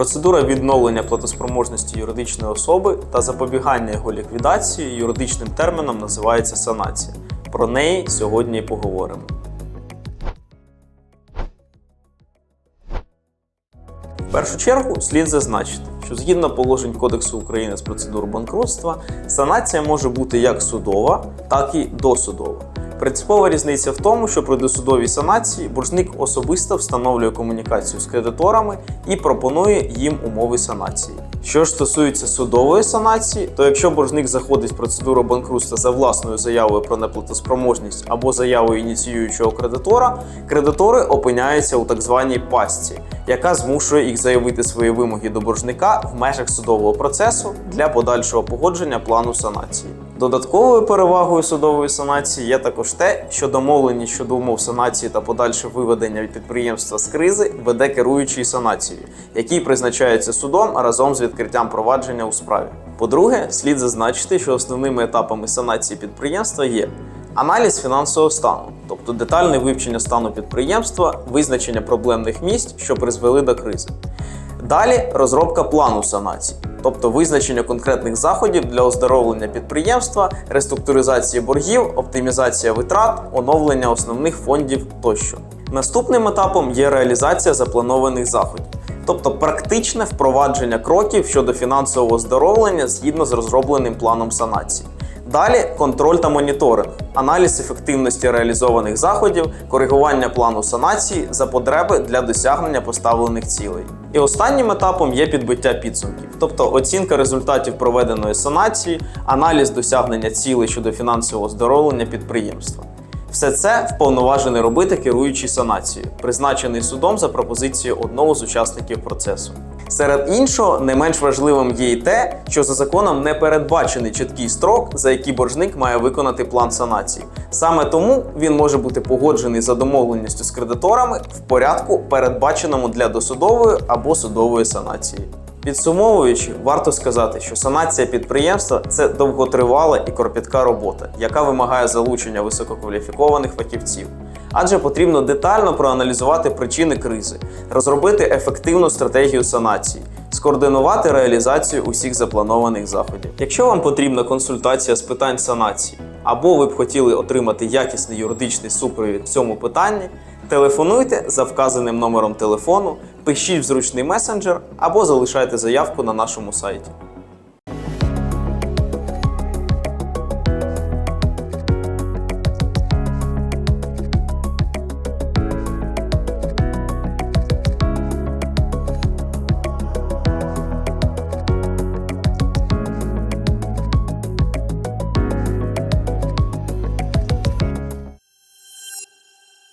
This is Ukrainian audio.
Процедура відновлення платоспроможності юридичної особи та запобігання його ліквідації юридичним терміном називається санація. Про неї сьогодні і поговоримо. В першу чергу слід зазначити, що згідно положень Кодексу України з процедур банкрутства, санація може бути як судова, так і досудова. Принципова різниця в тому, що при досудовій санації боржник особисто встановлює комунікацію з кредиторами і пропонує їм умови санації. Що ж стосується судової санації, то якщо боржник заходить в процедуру банкрутства за власною заявою про неплатоспроможність або заявою ініціюючого кредитора, кредитори опиняються у так званій пастці, яка змушує їх заявити свої вимоги до боржника в межах судового процесу для подальшого погодження плану санації. Додатковою перевагою судової санації є також те, що домовленість щодо умов санації та подальше виведення від підприємства з кризи веде керуючий санацією, який призначається судом разом з відкриттям провадження у справі. По-друге, слід зазначити, що основними етапами санації підприємства є аналіз фінансового стану, тобто детальне вивчення стану підприємства, визначення проблемних місць, що призвели до кризи. Далі розробка плану санації, тобто визначення конкретних заходів для оздоровлення підприємства, реструктуризації боргів, оптимізація витрат, оновлення основних фондів тощо. Наступним етапом є реалізація запланованих заходів, тобто практичне впровадження кроків щодо фінансового оздоровлення згідно з розробленим планом санації. Далі контроль та моніторинг, аналіз ефективності реалізованих заходів, коригування плану санації за потреби для досягнення поставлених цілей. І останнім етапом є підбиття підсумків, тобто оцінка результатів проведеної санації, аналіз досягнення цілей щодо фінансового оздоровлення підприємства. Все це вповноважений робити керуючий санацією, призначений судом за пропозицією одного з учасників процесу. Серед іншого, не менш важливим є й те, що за законом не передбачений чіткий строк, за який боржник має виконати план санації. Саме тому він може бути погоджений за домовленістю з кредиторами в порядку, передбаченому для досудової або судової санації. Підсумовуючи, варто сказати, що санація підприємства це довготривала і кропітка робота, яка вимагає залучення висококваліфікованих фахівців. Адже потрібно детально проаналізувати причини кризи, розробити ефективну стратегію санації, скоординувати реалізацію усіх запланованих заходів. Якщо вам потрібна консультація з питань санації, або ви б хотіли отримати якісний юридичний супровід в цьому питанні, телефонуйте за вказаним номером телефону, пишіть в зручний месенджер або залишайте заявку на нашому сайті.